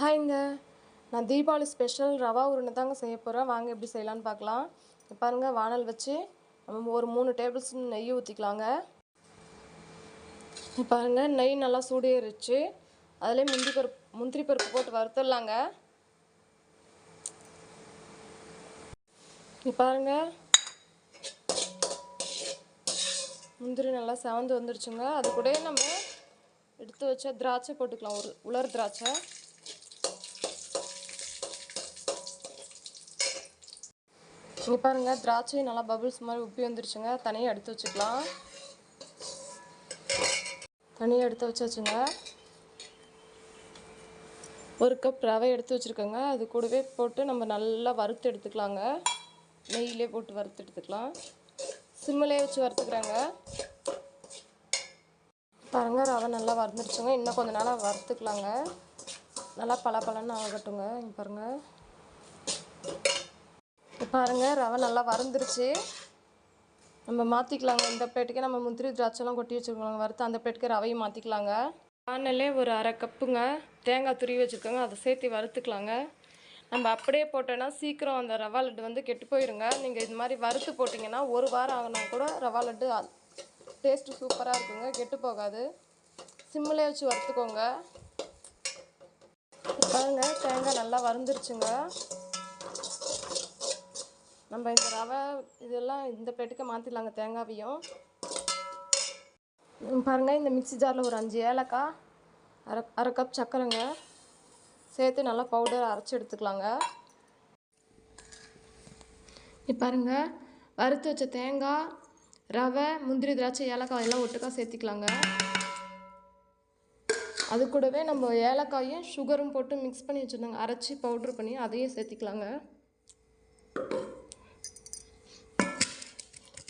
ஹாய்ங்க. நான் தீபாவளி ஸ்பெஷல் ரவா உருண்டை தாங்க செய்ய போகிறேன் வாங்க எப்படி செய்யலான்னு பார்க்கலாம். பாருங்கள் பாருங்க வானல் வச்சு நம்ம ஒரு மூணு டேபிள் ஸ்பூன் நெய் ஊற்றிக்கலாங்க பாருங்கள் பாருங்க நெய் நல்லா சூடேறிச்சு. அதிலே முந்திரி பருப்பு முந்திரி பருப்பு போட்டு வறுத்துடலாங்க. பாருங்கள் பாருங்க. முந்திரி நல்லா செவந்து வந்துருச்சுங்க. அது கூட நம்ம எடுத்து வச்ச திராட்சை போட்டுக்கலாம். ஒரு உலர் திராட்சை. இங்கே பாருங்க திராட்சை நல்லா பபுள்ஸ் மாதிரி உப்பி வந்துருச்சுங்க. தனியாக எடுத்து வச்சுக்கலாம். தனியாக எடுத்து வச்சாச்சுங்க. ஒரு கப் ரவை எடுத்து வச்சுருக்கோங்க. அது கூடவே போட்டு நம்ம நல்லா வறுத்து எடுத்துக்கலாங்க. நெய்யிலே போட்டு வறுத்து எடுத்துக்கலாம். சிம்மிலே வச்சு வறுத்துக்கிறாங்க. பாருங்க ரவை நல்லா வறுந்துருச்சுங்க இன்னும் கொஞ்ச நேரம் வறுத்துக்கலாங்க. நல்லா பல பலன்னு ஆகட்டுங்க. இங்கே பாருங்கள் பாருங்கள் பாருங்க ரவை நல்லா வறுந்துருச்சு. நம்ம மாற்றிக்கலாங்க இந்த பிளேட்டுக்கே நம்ம முந்திரி திராட்சைலாம் கொட்டி வச்சுருக்கோங்க. வறுத்து அந்த பிளேட்டுக்கு ரவையும் மாற்றிக்கலாங்க வானலே ஒரு அரை கப்புங்க தேங்காய் துருவி வச்சுருக்கோங்க. அதை சேர்த்து வறுத்துக்கலாங்க. நம்ம அப்படியே போட்டோன்னா சீக்கிரம் அந்த ரவா லட்டு வந்து கெட்டு போயிருங்க. நீங்கள் இது மாதிரி வறுத்து போட்டிங்கன்னா ஒரு வாரம் ஆகினா கூட ரவா லட்டு டேஸ்ட்டு சூப்பராக இருக்குங்க. கெட்டு போகாது. சிம்மிலே வச்சு வறுத்துக்கோங்க. பாருங்கள் தேங்காய் நல்லா வறுந்துருச்சுங்க. நம்ம இந்த ரவை இதெல்லாம் இந்த பிளேட்டுக்கு மாற்றிடலாங்க தேங்காவையும். பாருங்கள் இந்த மிக்ஸி ஜாரில் ஒரு அஞ்சு ஏலக்காய் அரை அரை கப் சர்க்கரைங்க சேர்த்து நல்லா பவுடர் அரைச்சி எடுத்துக்கலாங்க. இப்போ பாருங்க வறுத்து வச்ச தேங்காய் ரவை முந்திரி திராட்சை ஏலக்காய் எல்லாம் ஒட்டுக்கா சேர்த்திக்கலாங்க. அது கூடவே நம்ம ஏலக்காயும் சுகரும் போட்டு மிக்ஸ் பண்ணி வச்சுருந்தாங்க அரைச்சி பவுட்ரு பண்ணி அதையும் சேர்த்திக்கலாங்க.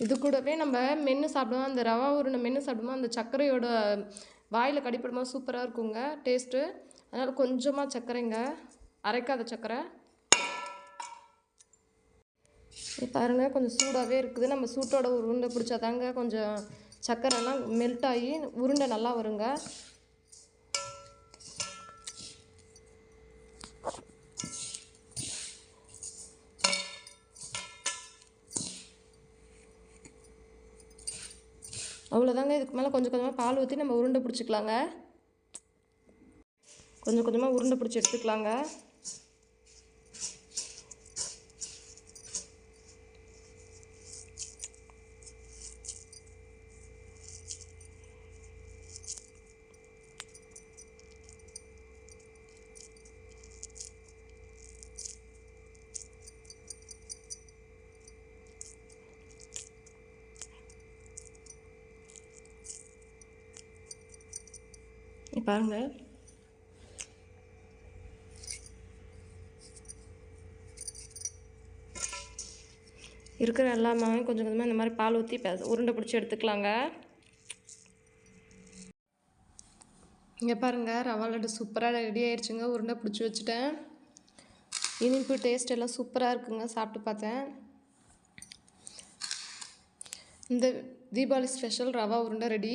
இது கூடவே நம்ம மென்று சாப்பிடுவோம். அந்த ரவா உருண்டை மென்று சாப்பிடுவோம் அந்த சர்க்கரையோட வாயில் கடிப்படும்போது சூப்பராக இருக்குங்க. டேஸ்ட்டு அதனால் கொஞ்சமாக சர்க்கரைங்க. அரைக்காத சர்க்கரை. பாருங்க கொஞ்சம் சூடாகவே இருக்குது. நம்ம சூட்டோட உருண்டை பிடிச்சாதாங்க கொஞ்சம் சர்க்கரைலாம் மெல்ட் ஆகி உருண்டை நல்லா வருங்க. அவ்வளோதாங்க. இதுக்கு மேலே கொஞ்சம் கொஞ்சமாக பால் ஊற்றி நம்ம உருண்டை பிடிச்சிக்கலாங்க. கொஞ்சம் கொஞ்சமாக உருண்டை பிடிச்சி எடுத்துக்கலாங்க. பாருங்கள் பாருங்க. இருக்கிற எல்லாமே கொஞ்சம் கொஞ்சமாக இந்த மாதிரி பால் ஊற்றி உருண்டை பிடிச்சி எடுத்துக்கலாங்க. இங்கே பாருங்க ரவா லட்டு சூப்பராக ரெடி ஆயிடுச்சுங்க உருண்டை பிடிச்சி வச்சுட்டேன். இனிப்பு டேஸ்ட் எல்லாம் சூப்பராக இருக்குங்க. சாப்பிட்டு பார்த்தேன். இந்த தீபாவளி ஸ்பெஷல் ரவா உருண்டை ரெடி